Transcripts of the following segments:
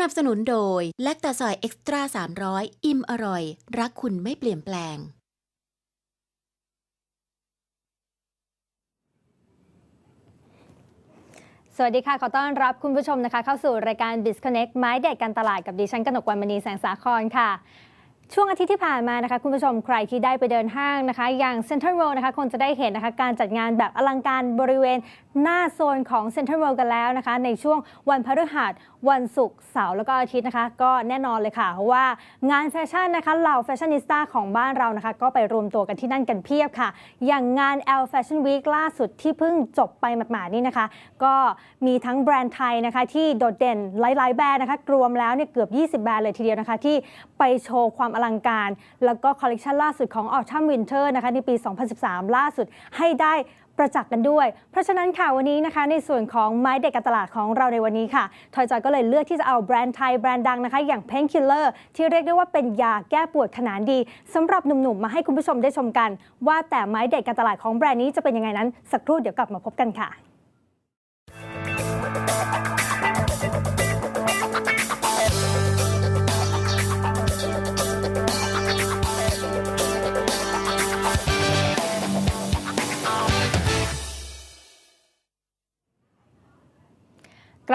สนับสนุนโดย แลคตาซอยเอ็กซ์ตร้า300 อิ่มอร่อย รักคุณไม่เปลี่ยนแปลง สวัสดีค่ะ ขอต้อนรับคุณผู้ชมนะคะ เข้าสู่รายการ b i z Connect ไม้เด็ดการตลาดกับดิฉันกนกวันมณีแสงสาครค่ะ ช่วงอาทิตย์ที่ผ่านมานะคะ คุณผู้ชมใครที่ได้ไปเดินห้างนะคะ อย่าง Central World นะคะคงจะได้เห็นนะคะ การจัดงานแบบอลังการบริเวณหน้าโซนของ Central World กันแล้วนะคะ ในช่วงวันพฤหัสวันศุกร์เสาร์แล้วก็อาทิตย์นะคะ ก็แน่นอนเลยค่ะว่างานแฟชั่นนะคะเหล่าแฟชั่นนิสต้าของบ้านเรานะคะ ก็ไปรวมตัวกันที่นั่นกันเพียบค่ะ อย่างงาน L Fashion Week ล่าสุดที่เพิ่งจบไปหมาดๆนี่นะคะ ก็มีทั้งแบรนด์ไทยนะคะที่โดดเด่นหลายๆแบรนด์นะคะรวมแล้วเนี่ยเกือบ 20 แบรนด์เลยทีเดียวนะคะที่ไปโชว์ความอลังการ แล้วก็คอลเลกชันล่าสุดของ Autumn Winter นะคะในปี 2013 ล่าสุดให้ได้ประจักษ์กันด้วย เพราะฉะนั้นค่ะวันนี้นะคะในส่วนของไม้เด็กการตลาดของเราในวันนี้ค่ะ ทอยจอยก็เลยเลือกที่จะเอาแบรนด์ไทยแบรนด์ดังนะคะ อย่าง Painkiller ที่เรียกได้ว่าเป็นยาแก้ปวดขนาดดีสำหรับหนุ่มๆ มาให้คุณผู้ชมได้ชมกัน ว่าแต่ไม้เด็กการตลาดของแบรนด์นี้จะเป็นยังไงนั้นสักครู่เดี๋ยวกลับมาพบกันค่ะ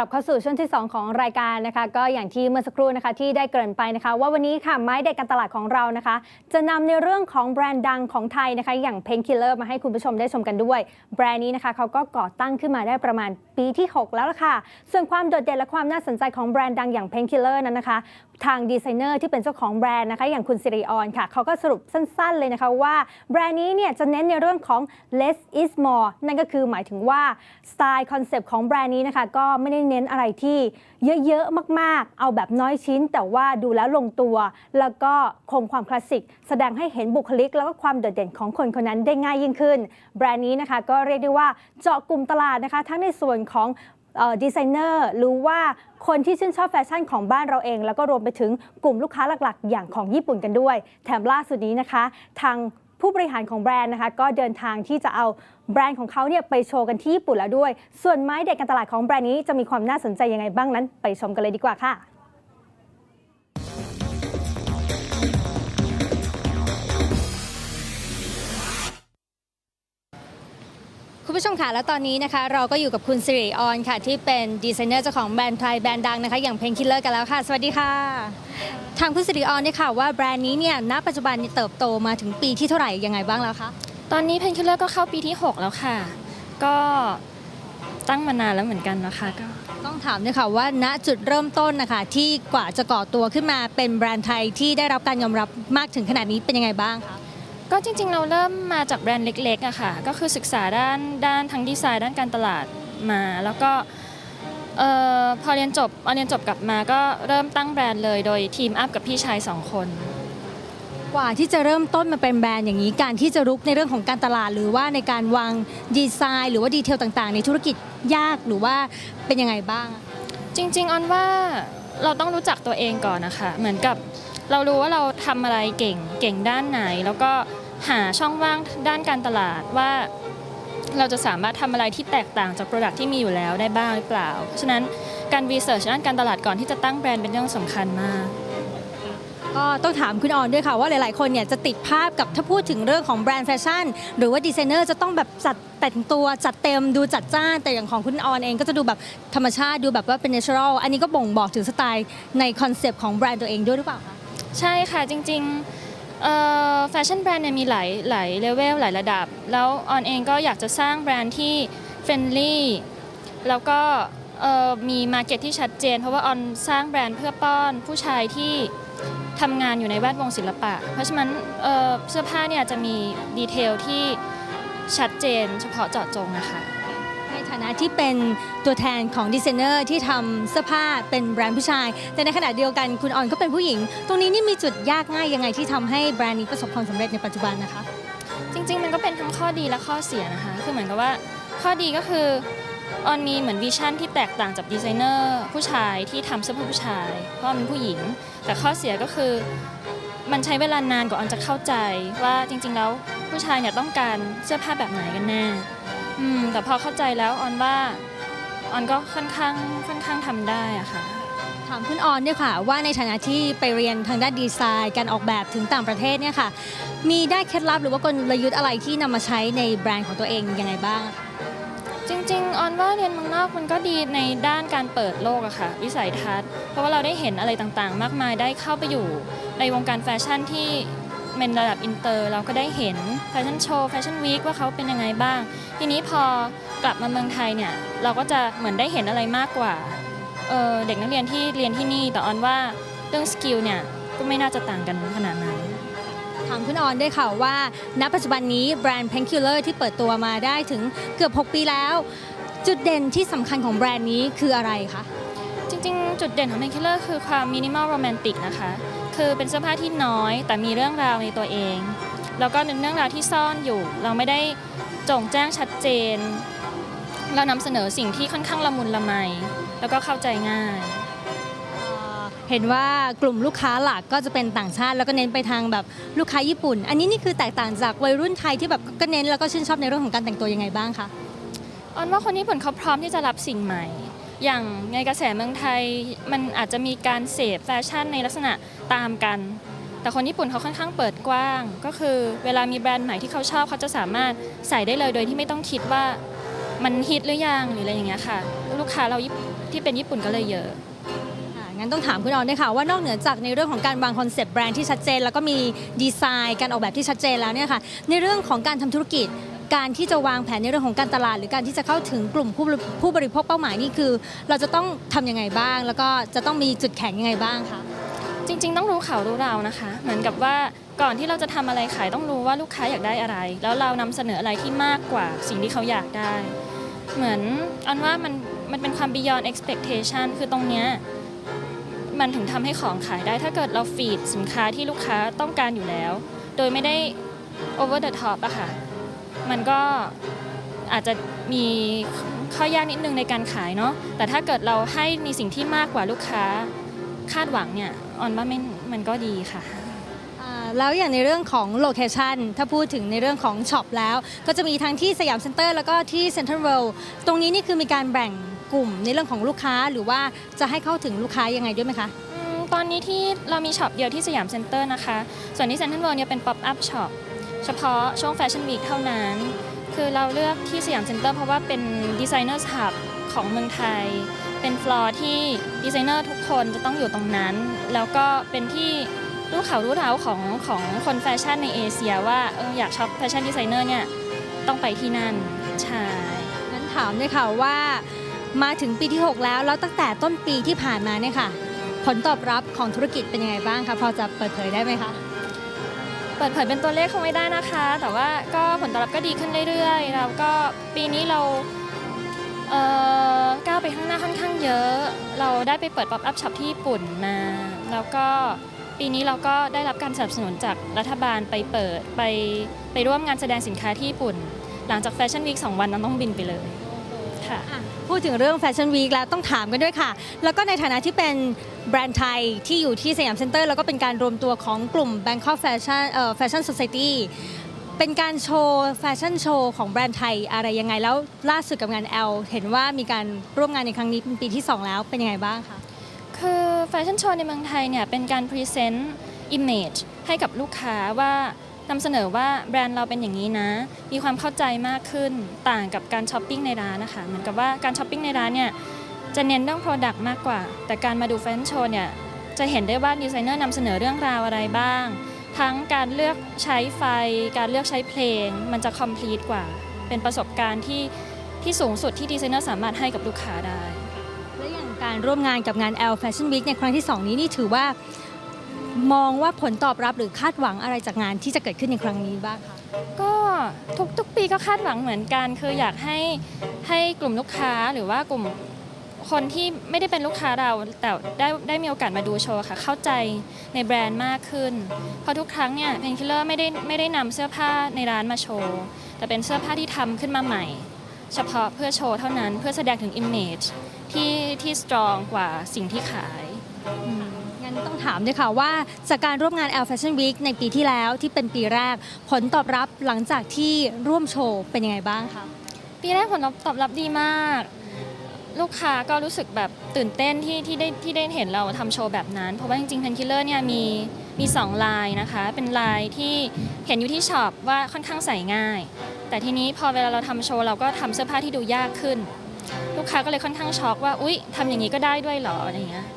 ลับเข้าสู่ช่วงที่ 2 ของรายการนะคะ ก็อย่างที่เมื่อสักครู่นะคะที่ได้เกริ่นไปนะคะ ว่าวันนี้ค่ะไม้เด็ดการตลาดของเรานะคะ จะนำในเรื่องของแบรนด์ดังของไทยนะคะ อย่าง Painkiller มาให้คุณผู้ชมได้ชมกันด้วย แบรนด์นี้นะคะเขาก็ก่อตั้งขึ้นมาได้ประมาณปีที่ 6 แล้วล่ะค่ะ ส่วนความโดดเด่นและความน่าสนใจของแบรนด์ดังอย่าง Painkiller นั้นนะคะ ทางดีไซเนอร์ที่เป็นเจ้าของแบรนด์นะคะ อย่างคุณสิริออนค่ะเขาก็สรุปสั้น ๆ เลยนะคะว่าแบรนด์นี้เนี่ยจะเน้นในเรื่องของ less is more นั่นก็คือหมายถึงว่าสไตล์คอนเซปต์ของแบรนด์นี้นะคะก็ไม่ได้เน้นอะไรที่เยอะๆ มากๆ เอาแบบน้อยชิ้น แต่ว่าดูแล้วลงตัว แล้วก็คงความคลาสสิก แสดงให้เห็นบุคลิก แล้วก็ความโดดเด่นของคนคนนั้นได้ง่ายยิ่งขึ้น แบรนด์นี้นะคะก็เรียกได้ว่าเจาะกลุ่มตลาดนะคะ ทั้งในส่วนของดีไซเนอร์หรือว่าคนที่ชื่นชอบแฟชั่นของบ้านเราเอง แล้วก็รวมไปถึงกลุ่มลูกค้าหลักๆ อย่างของญี่ปุ่นกันด้วย แถมล่าสุดนี้นะคะ ทาง ผู้บริหารของแบรนด์นะคะก็เดินทางที่จะเอาแบรนด์ของเขาเนี่ยไปโชว์กันที่ญี่ปุ่นแล้วด้วย ส่วนไม้เด็ดการตลาดของแบรนด์นี้จะมีความน่าสนใจยังไงบ้างนั้น ไปชมกันเลยดีกว่าค่ะ คุณผู้ชมค่ะ แล้วตอนนี้นะคะ เราก็อยู่กับคุณสิริออนค่ะ ที่เป็นดีไซเนอร์เจ้าของแบรนด์ไทยแบรนด์ดังนะคะ อย่างเพนคิลเลอร์กันแล้วค่ะ สวัสดีค่ะ ทางคุณสิริออนเนี่ยค่ะว่าแบรนด์นี้เนี่ยณปัจจุบันเนี่ยเติบโตมาถึงปีที่เท่าไหร่ยังไงบ้างแล้วคะ ตอนนี้เพนคิลเลอร์ก็เข้าปีที่ 6 แล้วค่ะ ก็ตั้งมานานแล้วเหมือนกันนะคะก็ต้องถามด้วยค่ะว่าณจุดเริ่มต้นนะคะ ที่กว่าจะก่อตัวขึ้นมาเป็นแบรนด์ไทยที่ได้รับการยอมรับมากถึงขนาดนี้เป็นยังไงบ้างคะ ก็จริงๆ เราเริ่มมาจากแบรนด์เล็กๆอะค่ะ ก็คือศึกษาด้านด้านทั้งดีไซน์ ด้านการตลาดมา แล้วก็เอ่อพอเรียนจบพอเรียนจบกลับมาก็เริ่มตั้งแบรนด์เลยโดยทีมอัพกับพี่ชายสองคน กว่าที่จะเริ่มต้นมาเป็นแบรนด์อย่างนี้ การที่จะรุกในเรื่องของการตลาด หรือว่าในการวางดีไซน์ หรือว่าดีเทลต่างๆ ในธุรกิจยากหรือว่าเป็นยังไงบ้าง จริงๆออนว่าเราต้องรู้จักตัวเองก่อนนะคะ เหมือนกับ เรารู้ว่าเราทำอะไรเก่งเก่งด้านไหน แล้วก็หาช่องว่างด้านการตลาดว่า เราจะสามารถทำอะไรที่แตกต่างจาก Product ที่มีอยู่แล้วได้บ้างหรือเปล่า เพราะฉะนั้นการรีเสิร์ชด้านการตลาดก่อนที่จะตั้งแบรนด์เป็นเรื่องสำคัญมากก็ต้องถามคุณออนด้วยค่ะว่าหลาย ๆ คนเนี่ยจะติดภาพกับถ้าพูดถึงเรื่องของแบรนด์แฟชั่น หรือว่าดีไซเนอร์จะต้องแบบจัดแต่งตัวจัดเต็มดูจัดจ้าน แต่อย่างของคุณออนเองก็จะดูแบบธรรมชาติดูแบบว่าเป็นเนเชอรัลอันนี้ก็บ่งบอกถึงสไตล์ในคอนเซปต์ของแบรนด์ตัวเองด้วยหรือเปล่าคะ ใช่ค่ะจริงๆแฟชั่นแบรนด์เนี่ยมีหลายหลายเลเวลหลายระดับ แล้วออนเองก็อยากจะสร้างแบรนด์ที่เฟรนลี่แล้วก็มีมาเก็ตที่ชัดเจน เพราะว่าออนสร้างแบรนด์เพื่อป้อนผู้ชายที่ทำงานอยู่ในแวดวงศิลปะ เพราะฉะนั้นเสื้อผ้าเนี่ยจะมีดีเทลที่ชัดเจนเฉพาะเจาะจงนะคะ ฐานะที่เป็นตัวแทนของดีไซเนอร์ที่ทำเสื้อผ้าเป็นแบรนด์ผู้ชาย แต่ในขณะเดียวกันคุณออนก็เป็นผู้หญิง ตรงนี้นี่มีจุดยากง่ายยังไงที่ทำให้แบรนด์นี้ประสบความสำเร็จในปัจจุบันนะคะ จริง ๆ มันก็เป็นทั้งข้อดีและข้อเสียนะคะ คือเหมือนกับว่าข้อดีก็คือออนมีเหมือนวิชั่นที่แตกต่างจากดีไซเนอร์ผู้ชายที่ทำเสื้อผ้าผู้ชาย เพราะว่าเป็นผู้หญิง แต่ข้อเสียก็คือมันใช้เวลานานกว่าออนจะเข้าใจว่าจริง ๆ แล้วผู้ชายเนี่ยต้องการเสื้อผ้าแบบไหนกันแน่ อืมแต่พอเข้าใจแล้วออนว่าออนก็ค่อนข้างค่อนข้างทำได้อะค่ะทามคุณออนเนี่ยค่ะ ว่าในฐานะที่ไปเรียนทางด้านดีไซน์การออกแบบถึงต่างประเทศเนี่ยค่ะ มีได้เคล็ดลับหรือว่ากลยุทธ์อะไรที่นำมาใช้ในแบรนด์ของตัวเองยังไงบ้าง จริงๆออนว่าเรียนเมืองนอกมันก็ดีในด้านการเปิดโลกอะค่ะ วิสัยทัศน์ เพราะว่าเราได้เห็นอะไรต่างๆ มากมายได้เข้าไปอยู่ในวงการแฟชั่นที่ เป็นระดับอินเตอร์ เราก็ได้เห็นแฟชั่นโชว์แฟชั่นวีคว่าเขาเป็นยังไงบ้าง ทีนี้พอกลับมาเมืองไทยเนี่ยเราก็จะเหมือนได้เห็นอะไรมากกว่าเอ่อเด็กนักเรียนที่เรียนที่นี่แต่ออนว่าเรื่องสกิลเนี่ยก็ไม่น่าจะต่างกันขนาดนั้นถามคุณออนได้ค่ะว่า ณปัจจุบันนี้แบรนด์ Painkiller ที่เปิดตัวมาได้ถึงเกือบ 6 ปีแล้ว จุดเด่นที่สำคัญของแบรนด์นี้คืออะไรคะจริงๆ จุดเด่นของ Painkiller คือความมินิมอลโรแมนติกนะคะ คือเป็นเสื้อผ้าที่น้อย แต่มีเรื่องราวในตัวเอง แล้วก็เป็นเรื่องราวที่ซ่อนอยู่ เราไม่ได้โจงแจ้งชัดเจน เรานำเสนอสิ่งที่ค่อนข้างละมุนละไม แล้วก็เข้าใจง่าย เห็นว่ากลุ่มลูกค้าหลักก็จะเป็นต่างชาติแล้วก็เน้นไปทางแบบลูกค้าญี่ปุ่น อันนี้นี่คือแตกต่างจากวัยรุ่นไทยที่แบบก็เน้นแล้วก็ชื่นชอบในเรื่องของการแต่งตัวยังไงบ้างคะออนว่าคนญี่ปุ่นเขาพร้อมที่จะรับสิ่งใหม่ อย่างในกระแสเมืองไทยมันอาจจะมีการเสพแฟชั่นในลักษณะตามกัน แต่คนญี่ปุ่นเขาค่อนข้างเปิดกว้าง ก็คือเวลามีแบรนด์ใหม่ที่เขาชอบเขาจะสามารถใส่ได้เลยโดยที่ไม่ต้องคิดว่ามันฮิตหรือยังหรืออะไรอย่างเงี้ยค่ะ ลูกค้าเราที่เป็นญี่ปุ่นก็เลยเยอะ อ่างั้นต้องถามคุณออนด้วยค่ะว่านอกเหนือจากในเรื่องของการวางคอนเซปต์แบรนด์ที่ชัดเจน แล้วก็มีดีไซน์การออกแบบที่ชัดเจนแล้วเนี่ยค่ะในเรื่องของการทำธุรกิจ การที่จะวางแผนในเรื่องของการตลาด หรือการที่จะเข้าถึงกลุ่มผู้บริผู้บริโภคเป้าหมายนี่คือ เราจะต้องทำยังไงบ้าง แล้วก็จะต้องมีจุดแข็งยังไงบ้างคะจริง ๆ ต้องรู้เขารู้เรานะคะ เหมือนกับว่าก่อนที่เราจะทำอะไรขายต้องรู้ว่าลูกค้าอยากได้อะไร แล้วเรานำเสนออะไรที่มากกว่าสิ่งที่เขาอยากได้ เหมือนอันว่ามันมันเป็นความ beyond expectation คือตรงเนี้ยมันถึงทำให้ของขายได้ ถ้าเกิดเราฟีดสินค้าที่ลูกค้าต้องการอยู่แล้ว โดยไม่ได้ over the top อะค่ะ มันก็อาจจะมีข้อยากนิดนึงในการขายเนาะแต่ถ้าเกิดเราให้มีสิ่งที่มากกว่าลูกค้าคาดหวังเนี่ยออนว่าไม่มันก็ดีค่ะ อ่าแล้วอย่างในเรื่องของโลเคชันถ้าพูดถึงในเรื่องของช็อปแล้ว ก็จะมีทั้งที่สยามเซ็นเตอร์แล้วก็ที่เซ็นทรัลเวิลด์ตรงนี้นี่คือมีการแบ่งกลุ่มในเรื่องของลูกค้าหรือว่าจะให้เข้าถึงลูกค้ายังไงด้วยไหมคะ อืมตอนนี้ที่เรามีช็อปเดียวที่สยามเซ็นเตอร์นะคะ ส่วนที่เซ็นทรัลเวิลด์เนี่ยเป็นป๊อปอัพช็อป เฉพาะช่วงแฟชั่นวีคเท่านั้น คือเราเลือกที่สยามเซ็นเตอร์เพราะว่าเป็นดีไซเนอร์หับของเมืองไทย เป็นฟลอร์ที่ดีไซเนอร์ทุกคนจะต้องอยู่ตรงนั้น แล้วก็เป็นที่รู้เขารู้เราของของคนแฟชั่นในเอเชียว่าเอออยากช็อปแฟชั่นดีไซเนอร์เนี่ยต้องไปที่นั่น ใช่งั้นถามเลยค่ะว่ามาถึงปีที่ 6 แล้ว แล้วตั้งแต่ต้นปีที่ผ่านมาเนี่ยค่ะ ผลตอบรับของธุรกิจเป็นยังไงบ้างคะพอจะเปิดเผยได้ไหมคะ เปิดเผยเป็นตัวเลขคงไม่ได้นะคะ แต่ว่าก็ผลตอบรับก็ดีขึ้นเรื่อยๆแล้วก็ปีนี้เราเอ่อก้าวไปข้างหน้าค่อนข้างเยอะ เราได้ไปเปิดป๊อปอัพช็อปที่ญี่ปุ่นมา แล้วก็ปีนี้เราก็ได้รับการสนับสนุนจากรัฐบาลไปเปิดไปไปร่วมงานแสดงสินค้าที่ญี่ปุ่น หลังจากแฟชั่นวีคสองวันนั้นต้องบินไปเลย ค่ะ พูดถึงเรื่องแฟชั่นวีคแล้วต้องถามกันด้วยค่ะ แล้วก็ในฐานะที่เป็นแบรนด์ไทยที่อยู่ที่สยามเซ็นเตอร์ แล้วก็เป็นการรวมตัวของกลุ่ม Bangkok Fashion เอ่อ Fashion Society เป็นการโชว์แฟชั่นโชว์ของแบรนด์ไทยอะไรยังไงแล้วล่าสุดกับงาน L เห็นว่ามีการร่วมงานในครั้งนี้เป็นปีที่ 2 แล้วเป็นยังไงบ้างคะคือแฟชั่นโชว์ในเมืองไทยเนี่ยเป็นการพรีเซนต์อิมเมจให้กับลูกค้าว่า นำเสนอว่าแบรนด์เราเป็นอย่างนี้นะ มีความเข้าใจมากขึ้นต่างกับการช้อปปิ้งในร้านนะคะ เหมือนกับว่าการช้อปปิ้งในร้านเนี่ยจะเน้นเรื่อง Product มากกว่า แต่การมาดูแฟชั่นโชว์เนี่ยจะเห็นได้ว่าดีไซเนอร์นำเสนอเรื่องราวอะไรบ้าง ทั้งการเลือกใช้ไฟ การเลือกใช้เพลง มันจะ complete กว่า เป็นประสบการณ์ที่ที่สูงสุดที่ดีไซเนอร์สามารถให้กับลูกค้าได้ และอย่างการร่วมงานกับงาน L Fashion Week ในครั้งที่ 2 นี้นี่ถือว่า มองว่าผลตอบรับหรือคาดหวังอะไรจากงานที่จะเกิดขึ้นในครั้งนี้บ้างคะก็ทุกทุกปีก็คาดหวังเหมือนกัน คืออยากให้ให้กลุ่มลูกค้าหรือว่ากลุ่มคนที่ไม่ได้เป็นลูกค้าเราแต่ได้ได้มีโอกาสมาดูโชว์ค่ะ เข้าใจในแบรนด์มากขึ้น เพราะทุกครั้งเนี่ยเพนคิลเลอร์ไม่ได้ไม่ได้นำเสื้อผ้าในร้านมาโชว์ แต่เป็นเสื้อผ้าที่ทำขึ้นมาใหม่ เฉพาะเพื่อโชว์เท่านั้นเพื่อแสดงถึง image ที่ที่สตรองกว่าสิ่งที่ขายอืม งั้นต้องถามด้วยค่ะว่าจากการร่วมงาน L Fashion Week ในปีที่แล้วที่เป็นปีแรก ผลตอบรับหลังจากที่ร่วมโชว์เป็นยังไงบ้างคะปีแรกผลตอบรับดีมาก ลูกค้าก็รู้สึกแบบตื่นเต้นที่ที่ได้ที่ได้เห็นเราทำโชว์แบบนั้น เพราะว่าจริงๆเพนคิลเลอร์เนี่ยมีมีสองลายนะคะ เป็นลายที่เห็นอยู่ที่ช็อปว่าค่อนข้างใส่ง่าย แต่ทีนี้พอเวลาเราทำโชว์เราก็ทำเสื้อผ้าที่ดูยากขึ้น ลูกค้าก็เลยค่อนข้างช็อกว่าอุ๊ยทำอย่างนี้ก็ได้ด้วยเหรออะไรอย่างเงี้ย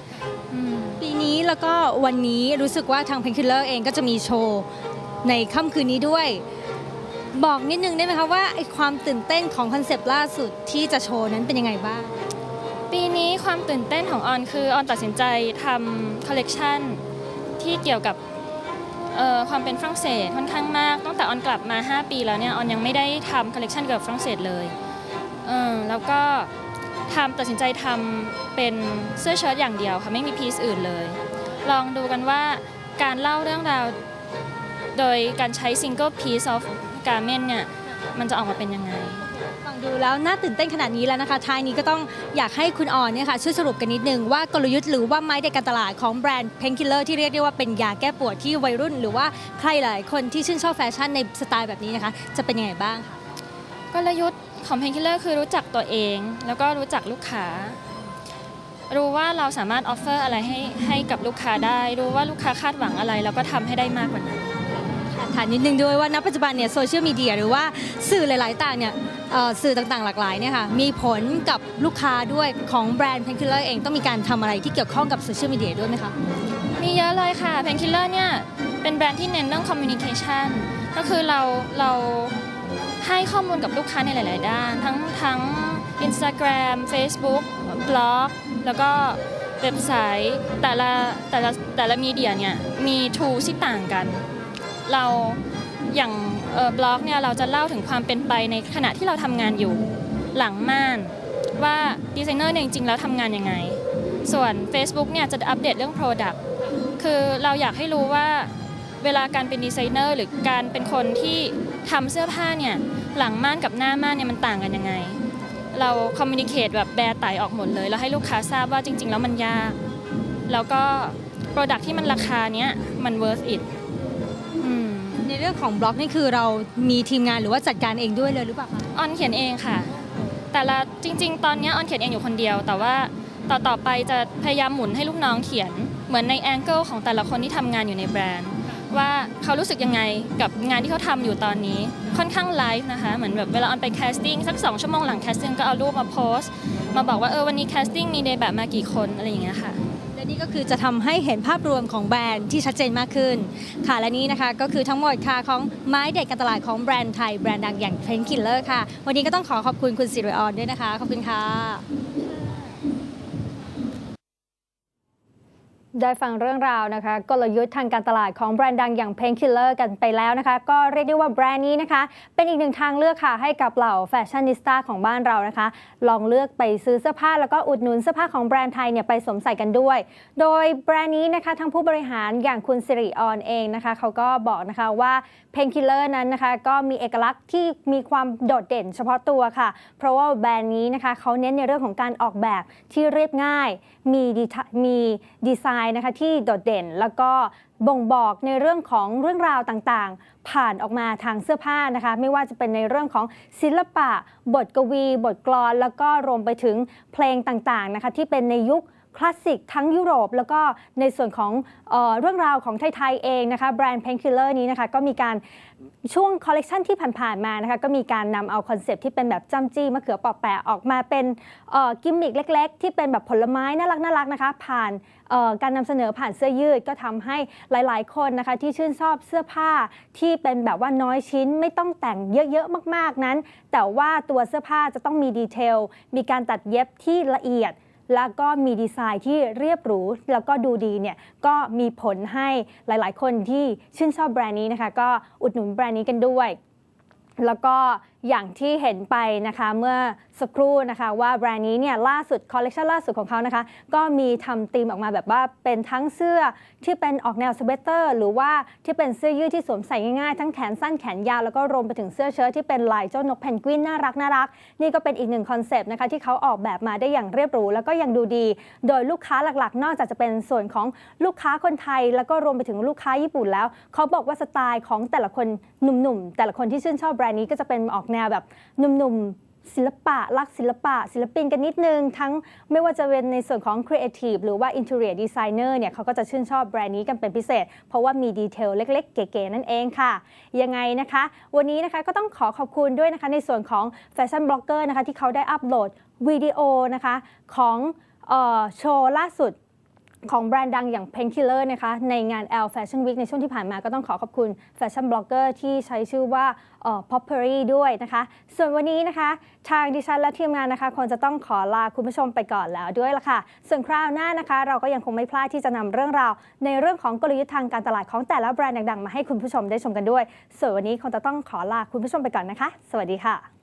ปีนี้แล้วก็วันนี้รู้สึกว่าทาง Painkiller เองก็จะมีโชว์ในค่ำคืนนี้ด้วย บอกนิดนึงได้ไหมคะว่าไอความตื่นเต้นของคอนเซปต์ล่าสุดที่จะโชว์นั้นเป็นยังไงบ้าง ปีนี้ความตื่นเต้นของออนคือออนตัดสินใจทำคอลเลกชันที่เกี่ยวกับความเป็นฝรั่งเศสค่อนข้างมาก ตั้งแต่ออนกลับมา 5 ปีแล้วเนี่ยออนยังไม่ได้ทำคอลเลกชันเกี่ยวกับฝรั่งเศสเลยเแล้วก็ ทำตัดสินใจทำเป็นเสื้อเชิ้ตอย่างเดียวค่ะไม่มีพีซอื่นเลย ลองดูกันว่าการเล่าเรื่องราวโดยการใช้ single piece of garment เนี่ยมันจะออกมาเป็นยังไงฟังดูแล้วน่าตื่นเต้นขนาดนี้แล้วนะคะท้ายนี้ก็ต้องอยากให้คุณออนเนี่ยค่ะช่วยสรุปกันนิดนึงว่ากลยุทธ์หรือว่าไม้เด็ดการตลาดของแบรนด์ Painkiller ที่เรียกได้ว่าเป็นยาแก้ปวดที่วัยรุ่น หรือว่าใครหลายคนที่ชื่นชอบแฟชั่นในสไตล์แบบนี้นะคะ จะเป็นยังไงบ้างคะกลยุทธ์ ของ Painkiller คือรู้จักตัวเอง แล้วก็รู้จักลูกค้า รู้ว่าเราสามารถออฟเฟอร์อะไรให้ให้กับลูกค้าได้ รู้ว่าลูกค้าคาดหวังอะไร แล้วก็ทำให้ได้มากกว่านั้น ถามนิดนึงด้วยว่าณปัจจุบันเนี่ยโซเชียลมีเดียหรือว่าสื่อหลาย ๆ ต่างเนี่ยเอ่อสื่อต่าง ๆ หลากหลายเนี่ยค่ะมีผลกับลูกค้าด้วยของแบรนด์ Painkiller เองต้องมีการทำอะไรที่เกี่ยวข้องกับโซเชียลมีเดียด้วยไหมคะ มีเยอะเลยค่ะ Painkiller เนี่ย เป็นแบรนด์ที่เน้นเรื่อง communication ก็คือเราเรา ให้ข้อมูลกับลูกค้าในหลาย ๆ ด้าน ทั้งทั้ง Instagram Facebook บล็อก แล้วก็เว็บไซต์แต่ละแต่ละแต่ละมีเดียเนี่ยมี tools ที่ต่างกัน เราอย่างเอ่อบล็อกเนี่ยเราจะเล่าถึงความเป็นไปในขณะที่เราทำงานอยู่หลังม่าน ว่าดีไซเนอร์เนี่ยจริง ๆ แล้วทำงานยังไง ส่วน Facebook เนี่ยจะอัปเดตเรื่อง Product คือเราอยากให้รู้ว่าเวลาการเป็นดีไซเนอร์หรือการเป็นคนที่ ทำเสื้อผ้าเนี่ยหลังม่านกับหน้าม่านเนี่ยมันต่างกันยังไง เราคอมมิ n นิเค e แบบแบร์ไตออกหมดเลยแล้วให้ลูกค้าทราบว่าจริง ๆ แล้วมันยาก แล้วก็ Product ที่มันราคาเนี้ยมัน worth it อืมในเรื่องของบล็อกนี่คือเรามีทีมงานหรือว่าจัดการเองด้วยเลยหรือเปล่าคะออนเขียนเองค่ะ แต่ละจริง ๆ ตอนเนี้ยออนเขียนเองอยู่คนเดียว แต่ว่าต่อต่อไปจะพยายามหมุนให้ลูกน้องเขียนเหมือนในแองเกิลของแต่ละคนที่ทำงานอยู่ในแบรนด์ ว่าเขารู้สึกยังไงกับงานที่เขาทำอยู่ตอนนี้ค่อนข้างไลฟ์นะคะเหมือนแบบเวลาออนไปแคสติ้งสักสองชั่วโมงหลังแคสติ้งก็เอารูปมาโพสต์ มาบอกว่าเออวันนี้แคสติ้งมีเดย์แบบมากี่คนอะไรอย่างเงี้ยค่ะและนี่ก็คือจะทำให้เห็นภาพรวมของแบรนด์ที่ชัดเจนมากขึ้น ค่ะและนี้นะคะก็คือทั้งหมดค่ะของไม้เด็ดการตลาดของแบรนด์ไทยแบรนด์ดังอย่าง Painkiller ค่ะ วันนี้ก็ต้องขอขอบคุณคุณสิริออนด้วยนะคะ ขอบคุณค่ะ ได้ฟังเรื่องราวนะคะ กลยุทธ์ทางการตลาดของแบรนด์ดังอย่าง Painkiller กันไปแล้วนะคะ ก็เรียกได้ว่าแบรนด์นี้นะคะ เป็นอีกหนึ่งทางเลือกค่ะ ให้กับเหล่าแฟชั่นนิสต้าของบ้านเรานะคะ ลองเลือกไปซื้อเสื้อผ้าแล้วก็อุดหนุนเสื้อผ้าของแบรนด์ไทยเนี่ยไปสวมใส่กันด้วย โดยแบรนด์นี้นะคะทางผู้บริหารอย่างคุณสิริออนเองนะคะเขาก็บอกนะคะว่า Painkiller นั้นนะคะ ก็มีเอกลักษณ์ที่มีความโดดเด่นเฉพาะตัวค่ะ เพราะว่าแบรนด์นี้นะคะเขาเน้นในเรื่องของการออกแบบที่เรียบง่าย มีดีมีดีไซน์นะคะที่โดดเด่นแล้วก็บ่งบอกในเรื่องของเรื่องราวต่างๆ ผ่านออกมาทางเสื้อผ้านะคะ ไม่ว่าจะเป็นในเรื่องของศิลปะ บทกวี บทกลอน แล้วก็รวมไปถึงเพลงต่างๆนะคะที่เป็นในยุค คลาสสิกทั้งยุโรป แล้วก็ในส่วนของเออเรื่องราวของไทย ๆ เองนะคะแบรนด์ Painkiller นี้นะคะก็มีการช่วงคอลเลกชันที่ผ่านๆมานะคะก็มีการนำเอาคอนเซปที่เป็นแบบจำจี้มะเขือปอแปะออกมาเป็นกิมมิคเล็ก ๆ ที่เป็นแบบผลไม้น่ารักน่ารักนะคะ ผ่านการนำเสนอผ่านเสื้อยืดก็ทำให้หลาย ๆ คนนะคะที่ชื่นชอบเสื้อผ้าที่เป็นแบบว่าน้อยชิ้นไม่ต้องแต่งเยอะๆมาก ๆนั้น แต่ว่าตัวเสื้อผ้าจะต้องมีดีเทลมีการตัดเย็บที่ละเอียด แล้วก็มีดีไซน์ที่เรียบหรู แล้วก็ดูดีเนี่ยก็มีผลให้หลาย ๆ คนที่ชื่นชอบแบรนด์นี้นะคะ ก็อุดหนุนแบรนด์นี้กันด้วย แล้วก็อย่างที่เห็นไปนะคะเมื่อสักครู่นะคะว่าแบรนด์นี้เนี่ยล่าสุดคอลเลคชันล่าสุดของเขานะคะก็มีทำธีมออกมาแบบว่าเป็นทั้งเสื้อที่เป็นออกแนวสเวตเตอร์ หรือว่าที่เป็นเสื้อยืดที่สวมใส่ง่ายๆ ทั้งแขนสั้นแขนยาวแล้วก็รวมไปถึงเสื้อเชิ้ตที่เป็นลายเจ้านกเพนกวินน่ารักน่ารักนี่ก็เป็นอีกหนึ่งคอนเซปต์นะคะที่เขาออกแบบมาได้อย่างเรียบหรูแล้วก็ยังดูดี โดยลูกค้าหลักๆ นอกจากจะเป็นส่วนของลูกค้าคนไทย แล้วก็รวมไปถึงลูกค้าญี่ปุ่นแล้ว เขาบอกว่าสไตล์ของแต่ละคนหนุ่มๆแต่ละคนที่ชื่นชอบแบรนด์นี้ก็จะเป็นออกแนวแบบหนุ่มๆศิลปะรักศิลปะ ศิลปินกันนิดนึง ทั้งไม่ว่าจะเป็นในส่วนของ Creative หรือว่า Interior Designer เนี่ยเขาก็จะชื่นชอบแบรนด์นี้กันเป็นพิเศษ เพราะว่ามีดีเทลเล็ก ๆ เก๋ๆนั่นเองค่ะ ยังไงนะคะ วันนี้นะคะก็ต้องขอขอบคุณด้วยนะคะในส่วนของแฟชั่นบล็อกเกอร์นะคะที่เขาได้อัปโหลดวิดีโอนะคะของออโชว์ล่าสุด ของแบรนด์ดังอย่าง Painkiller นะคะในงาน L Fashion Week ในช่วงที่ผ่านมาก็ต้องขอขอบคุณแฟชั่นบล็อกเกอร์ที่ใช้ชื่อว่าเอ่อ Poppery ด้วยนะคะ ส่วนวันนี้นะคะ ทางดิฉันและทีมงานนะคะคงจะต้องขอลาคุณผู้ชมไปก่อนแล้วด้วยละค่ะ ส่วนคราวหน้านะคะ เราก็ยังคงไม่พลาดที่จะนำเรื่องราว ในเรื่องของกลยุทธ์ทางการตลาดของแต่ละแบรนด์ดังๆ มาให้คุณผู้ชมได้ชมกันด้วย ส่วนวันนี้คงจะต้องขอลาคุณผู้ชมไปก่อนนะคะ สวัสดีค่ะ